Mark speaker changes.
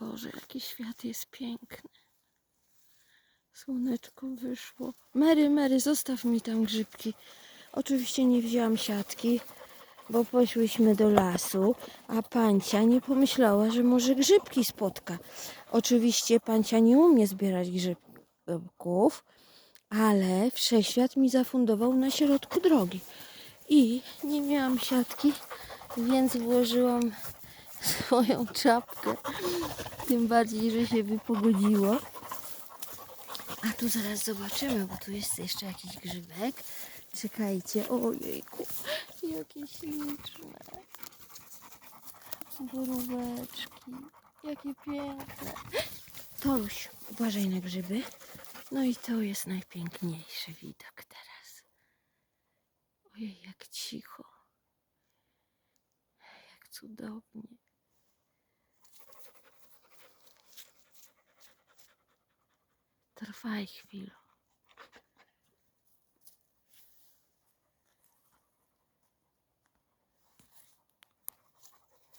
Speaker 1: Boże, jaki świat jest piękny. Słoneczko wyszło. Mary, Mary, zostaw mi tam grzybki. Oczywiście nie wzięłam siatki, bo poszłyśmy do lasu, a pancia nie pomyślała, że może grzybki spotka. Oczywiście pancia nie umie zbierać grzybków, ale wszechświat mi zafundował na środku drogi. I nie miałam siatki, więc włożyłam swoją czapkę. Tym bardziej, że się wypogodziło. A tu zaraz zobaczymy, bo tu jest jeszcze jakiś grzybek. Czekajcie, ojejku, jakie śliczne. Boróweczki, jakie piękne. Toluś, uważaj na grzyby. No i to jest najpiękniejszy widok teraz. Ojej, jak cicho. Jak cudownie. Trwaj chwilę.